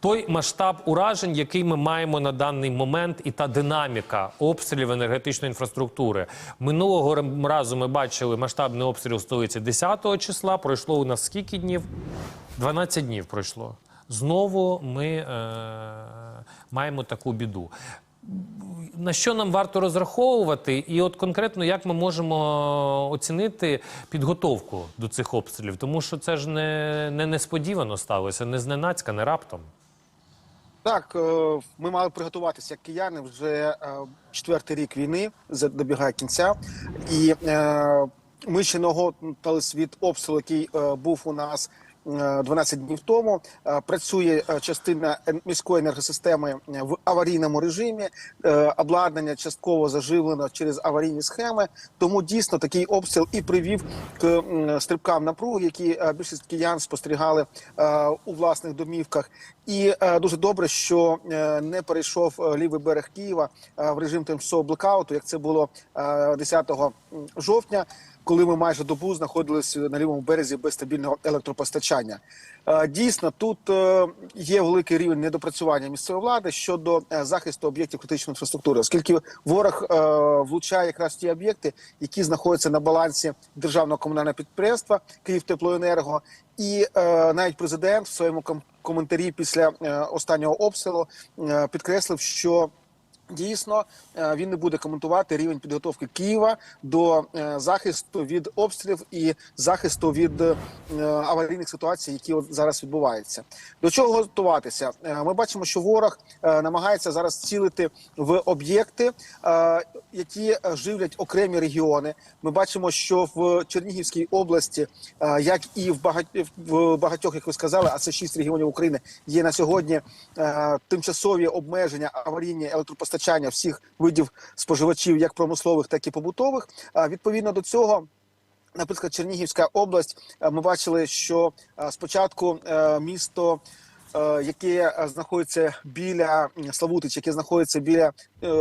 той масштаб уражень, який ми маємо на даний момент, і та динаміка обстрілів енергетичної інфраструктури. Минулого разу ми бачили масштабний обстріл столиці 10 числа. Пройшло у нас скільки днів? 12 днів пройшло. Знову ми е, маємо таку біду. На що нам варто розраховувати, і от конкретно як ми можемо оцінити підготовку до цих обстрілів? Тому що це ж не, не несподівано сталося, не зненацька, не раптом. Так, е, ми мали приготуватися як кияни вже е, четвертий рік війни добігає кінця, і е, ми ще наготались від обстрілу, який був у нас. Е, 12 днів тому Е, працює е, частина міської енергосистеми е, в аварійному режимі. Е, Обладнання частково заживлено через аварійні схеми. Тому дійсно такий обстріл і привів к стрибкам напруги, які е, більшість киян спостерігали е, у власних домівках. І е, дуже добре, що е, не перейшов е, лівий берег Києва е, в режим тимчасового блекауту, як це було е, 10 жовтня, коли ми майже добу знаходилися на лівому березі без стабільного електропостачання. Е, Дійсно, тут е, є великий рівень недопрацювання місцевої влади щодо е, захисту об'єктів критичної інфраструктури, оскільки ворог влучає якраз ті об'єкти, які знаходяться на балансі державного комунального підприємства Київтеплоенерго, і навіть президент в своєму коментарі після останнього обстрілу підкреслив, що Дійсно, е, він не буде коментувати рівень підготовки Києва до е, захисту від обстрілів і захисту від е, аварійних ситуацій, які зараз відбуваються. До чого готуватися? Ми бачимо, що ворог намагається зараз цілити в об'єкти, які живлять окремі регіони. Ми бачимо, що в Чернігівській області, як і в багатьох, як ви сказали, а це шість регіонів України, є на сьогодні тимчасові обмеження аварійні електропостачання всіх видів споживачів, як промислових, так і побутових. Відповідно до цього. Наприклад, Чернігівська область. Ми бачили, що спочатку е, місто, е, яке е, знаходиться біля Славутич, яке знаходиться біля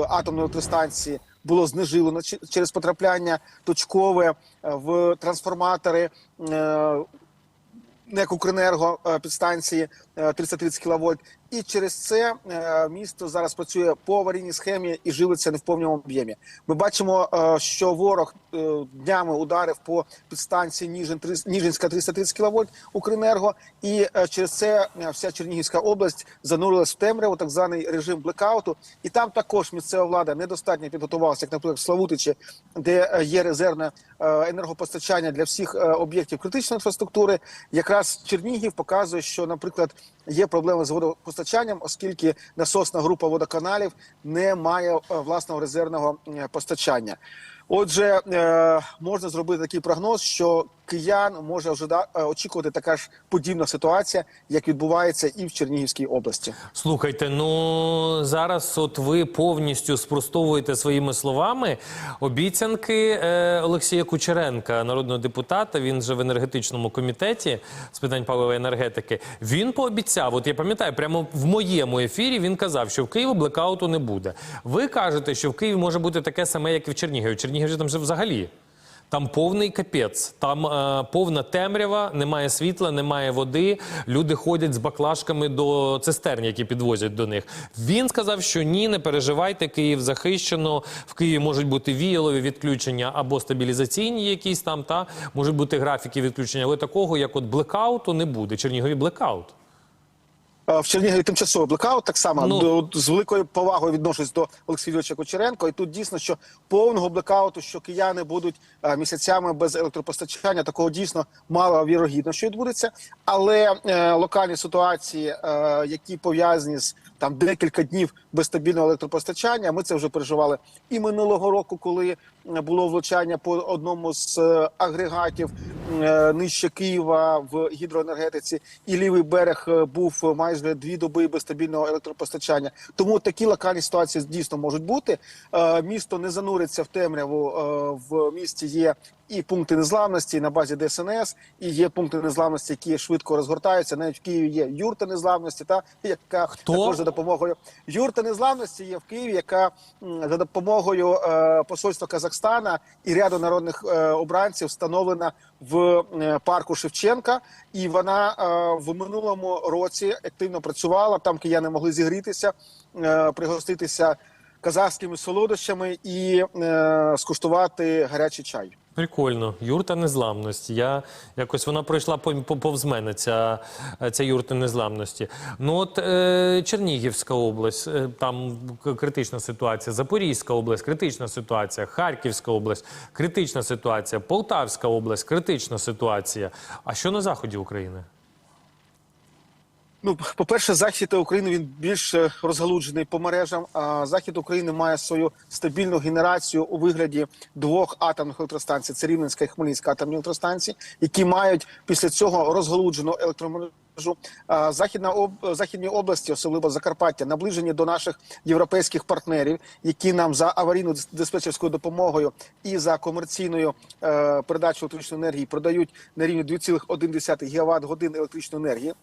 атомної електростанції, було знежилено через потрапляння точкове в трансформатори. НЕК «Укренерго» підстанції е, 330 кВт. І через це е, місто зараз працює по аварійній схемі і живиться не в повному об'ємі. Ми бачимо, е, що ворог е, днями ударив по підстанції Ніжин, Ніжинська 330 кВт «Укренерго», і через це вся Чернігівська область занурилась в темряву, так званий режим блекауту. І там також місцева влада недостатньо підготувалася, як, наприклад, в Славутичі, де є резервне енергопостачання для всіх об'єктів критичної інфраструктури. Якраз Чернігів показує, що, наприклад, є проблеми з водопостачанням, оскільки насосна група водоканалів не має е, власного резервного е, постачання. Отже, е, можна зробити такий прогноз, що киян може е, очікувати така ж подібна ситуація, як відбувається і в Чернігівській області. Слухайте, ну зараз от ви повністю спростовуєте своїми словами обіцянки е, Олексія Кучеренка, народного депутата. Він же в енергетичному комітеті з питань паливої енергетики. Він пообіцяв, от я пам'ятаю, прямо в моєму ефірі він казав, що в Києві блекауту не буде. Ви кажете, що в Києві може бути таке саме, як і в Чернігові. В Чернігові там же взагалі. Там повний капець, там е, повна темрява, немає світла, немає води. Люди ходять з баклажками до цистерн, які підвозять до них. Він сказав, що ні, не переживайте, Київ захищено. В Києві можуть бути віялові відключення або стабілізаційні якісь там, та можуть бути графіки відключення, але такого, як от блекауту, не буде. Чернігові блекаут. Е, В Чернігові тимчасовий блекаут так само Ну. до, з великою повагою відношусь до Олексія Юрійовича Кучеренко. І тут дійсно, що повного блекауту, що кияни будуть е, місяцями без електропостачання, такого дійсно мало вірогідно, що відбудеться. Але е, локальні ситуації, е, які пов'язані з там декілька днів без стабільного електропостачання, ми це вже переживали і минулого року, коли було влучання по одному з е, агрегатів е, нижче Києва в гідроенергетиці, і лівий берег е, був майже дві доби без стабільного електропостачання. Тому такі локальні ситуації дійсно можуть бути. Місто не зануриться в темряву. В місті є і пункти незламності на базі ДСНС, і є пункти незламності, які швидко розгортаються. Навіть в Києві є юрта незламності, та яка Хто? також за допомогою юрта незламності є в Києві, яка за допомогою е, посольства Казахстана і ряду народних е, обранців встановлена в е, парку Шевченка, і вона е, в минулому році активно працювала. Там кияни могли зігрітися, е, пригоститися казахськими солодощами і е, скуштувати гарячий чай. Прикольно, юрта незламності. Я якось вона пройшла по- по- повз мене. Ця, ця юрта незламності. Ну от е, Чернігівська область, е, там критична ситуація. Запорізька область, критична ситуація. Харківська область, критична ситуація. Полтавська область, критична ситуація. А що на заході України? Ну, по-перше, захід України він більш е, розгалуджений по мережам. А захід України має свою стабільну генерацію у вигляді двох атомних електростанцій: це Рівненська і Хмельницька атомні електростанції, які мають після цього розгалуджену електромережу. Західна об західні області, особливо Закарпаття, наближені до наших європейських партнерів, які нам за аварійну диспетчерською допомогою і за комерційною е, передачою електричної енергії продають на рівні 2,1 гігаватт годин електричної енергії.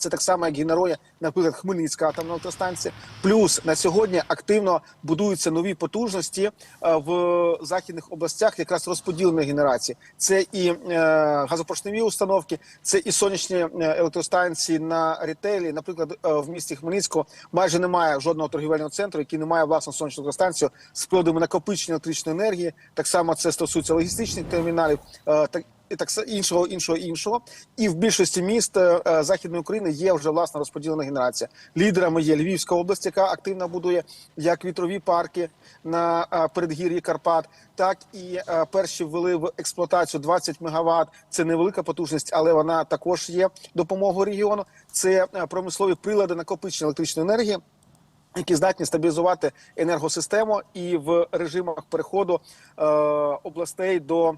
Це так само, як генерує, наприклад, Хмельницька атомна електростанція. Плюс на сьогодні активно будуються нові потужності е, в західних областях, якраз розподіленої генерації. Це і е, газопоршневі установки, це і сонячні е, електростанції на ретейлі. Наприклад, в місті Хмельницького майже немає жодного торгівельного центру, який не має власну сонячну електростанцію з приладами накопичення електричної енергії. Так само це стосується логістичних терміналів. І так іншого, іншого, іншого. І в більшості міст е, е, західної України є вже власна розподілена генерація. Лідерами є Львівська область, яка активно будує як вітрові парки на е, передгір'ї Карпат, так і перші ввели в експлуатацію 20 мегаватт. Це невелика потужність, але вона також є допомогою регіону. Це промислові прилади накопичення електричної енергії. Які здатні стабілізувати енергосистему і в режимах переходу е, областей до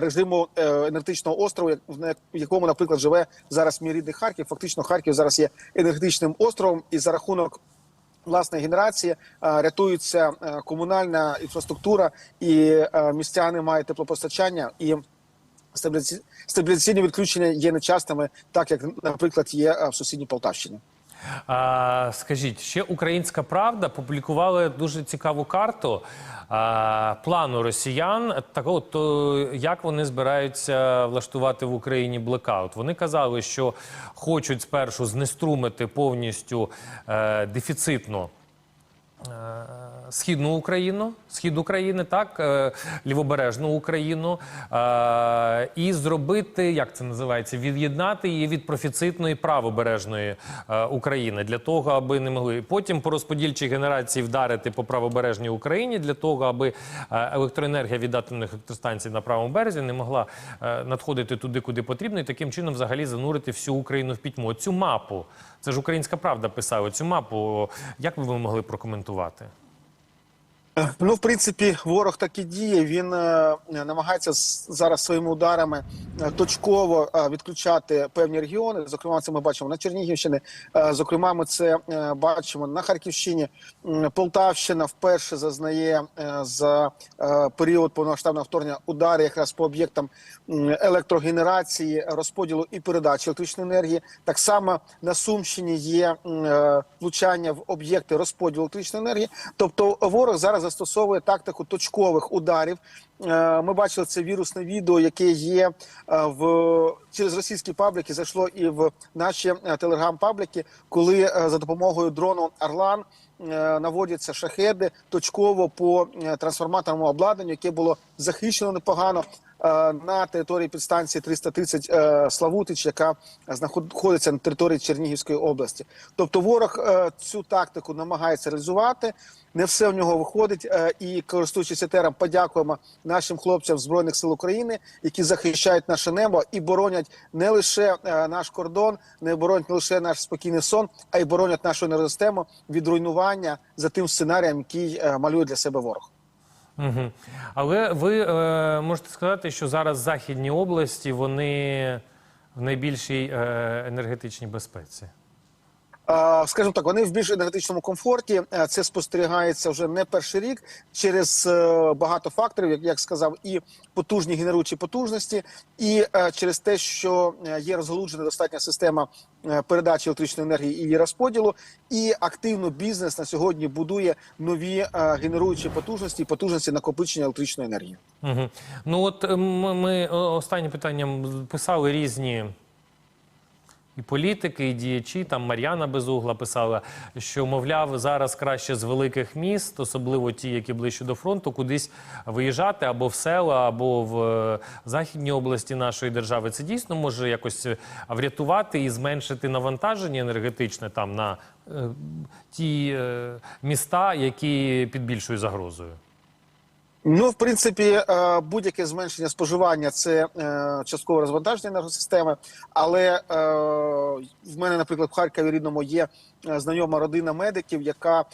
режиму е, енергетичного острову, в якому, наприклад, живе зараз мій рідний Харків. Фактично, Харків зараз є енергетичним островом, і за рахунок власної генерації е, рятується е, комунальна інфраструктура, і е, містяни мають теплопостачання і. Стабілізаційні відключення є нечастими, так як, наприклад, є е, в сусідній Полтавщині. А, скажіть, ще Українська Правда публікувала дуже цікаву карту а, плану росіян. Так от, то, як вони збираються влаштувати в Україні блекаут? Вони казали, що хочуть спершу знеструмити повністю а, дефіцитно е, східну Україну, схід України, так, е, лівобережну Україну, е, і зробити, як це називається, від'єднати її від профіцитної правобережної е, України для того, аби не могли потім по розподільчій генерації вдарити по правобережній Україні для того, аби е, електроенергія від атомних електростанцій на правому березі не могла е, надходити туди, куди потрібно, і таким чином взагалі занурити всю Україну в пітьму. Цю мапу, це ж Українська Правда писала цю мапу. Як би ви могли прокоментувати? рятувати. Ну, в принципі, ворог так і діє. Він е, намагається зараз своїми ударами е, точково е, відключати певні регіони. Зокрема, це ми бачимо на Чернігівщині. Е, зокрема, ми це е, бачимо на Харківщині. М, Полтавщина вперше зазнає е, за е, період повномасштабного вторгнення удари якраз по об'єктам електрогенерації, розподілу і передачі електричної енергії. Так само на Сумщині є е, влучання в об'єкти розподілу електричної енергії. Тобто, ворог зараз застосовує тактику точкових ударів. Е, Ми бачили це вірусне відео, яке є е, в через російські пабліки. Зайшло і в наші е, телеграм-пабліки, коли за допомогою дрону Орлан е, наводяться шахеди точково по трансформаторному обладнанню, яке було захищено непогано на території підстанції 330 е, Славутич, яка знаходиться на території Чернігівської області. Тобто, ворог е, цю тактику намагається реалізувати. Не все в нього виходить, е, і користуючись етером, подякуємо нашим хлопцям збройних сил України, які захищають наше небо і боронять не лише е, наш кордон, не боронять не лише наш спокійний сон, а й боронять нашу енергосистему від руйнування за тим сценарієм, який е, малює для себе ворог. Угу. Але ви е, можете сказати, що зараз західні області вони в найбільшій е, енергетичній безпеці. Скажімо так, вони в більш енергетичному комфорті. Е, Це спостерігається вже не перший рік через е, багато факторів, як, сказав, і потужні генеруючі потужності, і е, через те, що є розголуджена достатня система передачі електричної енергії і її розподілу, і активно бізнес на сьогодні будує нові генеруючі потужності, потужності накопичення електричної енергії. Угу. Ну от ми, останнім питанням писали різні. І політики, і діячі, там Мар'яна Безугла писала, що, мовляв, зараз краще з великих міст, особливо ті, які ближче до фронту, кудись виїжджати або в села, або в е, західній області нашої держави. Це дійсно може якось е, врятувати і зменшити навантаження енергетичне там на е, ті е, міста, які під більшою загрозою. Ну, в принципі, е, будь-яке зменшення споживання це е, часткове розвантаження енергосистеми. Але е, в мене, наприклад, в Харкові рідному є знайома родина медиків, яка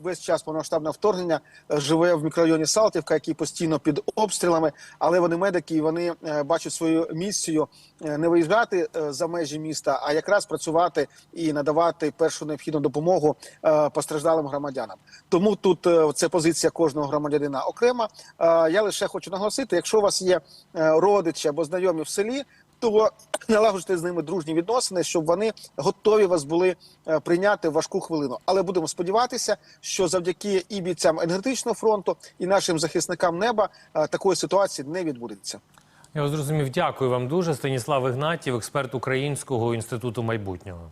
весь час повномасштабного вторгнення живе в мікрорайоні Салтівка, який постійно під обстрілами. Але вони медики, і вони бачать свою місію не виїжджати за межі міста, а якраз працювати і надавати першу необхідну допомогу постраждалим громадянам. Тому тут це позиція кожного громадянина окрема. Е, Я лише хочу наголосити: якщо у вас є е, родичі або знайомі в селі, то налагоджуйте з ними дружні відносини, щоб вони готові вас були е, прийняти в важку хвилину. Але будемо сподіватися, що завдяки і бійцям енергетичного фронту, і нашим захисникам неба такої ситуації не відбудеться. Я зрозумів. Дякую вам дуже. Станіслав Ігнатів, експерт Українського інституту майбутнього.